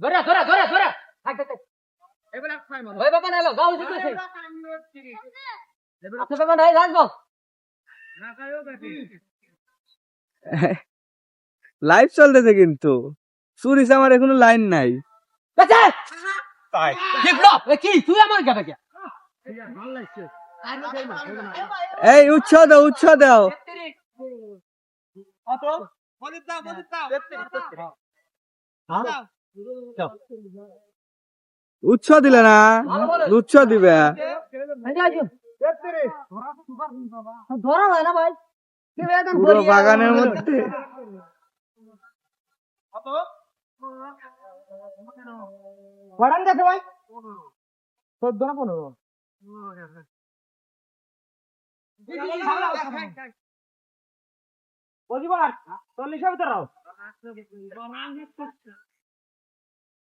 ধরে ধরে ধরে ধরে। থাক থাক। ওই বাবা না এলো গাও জিতেছে বাবা নাই রাখব। লাইভ চলতেছে কিন্তু। সুরিস আমার এখনও লাইন নাই। বেঁচে! বিপ্লব এ কি? তুই আমার গাবে কে? এই উৎসাহ দাও উৎসাহ দাও। উৎসাহ দিলে না? উৎসাহ দিবে। ধরা হয় না ভাই। পুরো বাগানের মধ্যে। কড়ান দেখে ভাই। চোদ্দ না পনেরো চল্লিশের ভিতরে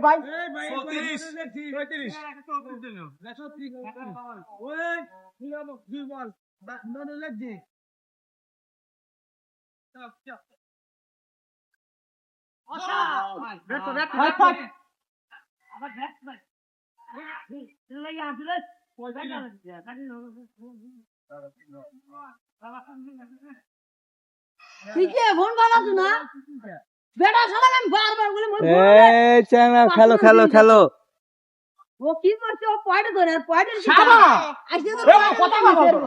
ভাই। ঠিকই ফোন বানাতো না? বেটা সকালে আমি বারবার বলে মোর এই চ্যাংড়া খেলো খেলো খেলো। ও কি করছে? ও পয়েন্টে ধরে আর পয়েন্টের সাবা! আজকে তো কথা বলো।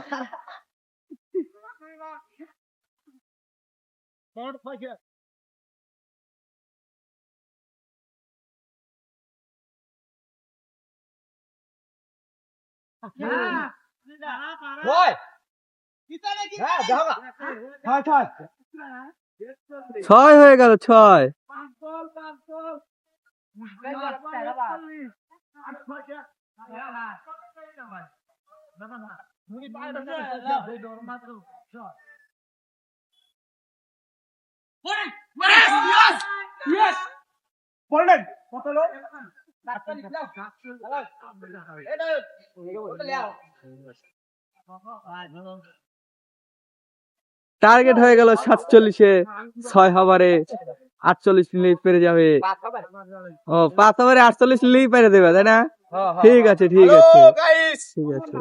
ওই। হ্যাঁ দেখো না। ছয় ছয় ছয় হয়ে গেল ছয় বললেন কত লোক টার্গেট হয়ে গেল সাতচল্লিশে ছয় হবারে আটচল্লিশ মিনিট পেরে যাবে। ও পাঁচ হবারে আটচল্লিশ মিনিট পেরে দেবে তাই না? ঠিক আছে ঠিক আছে। ঠিক আছে।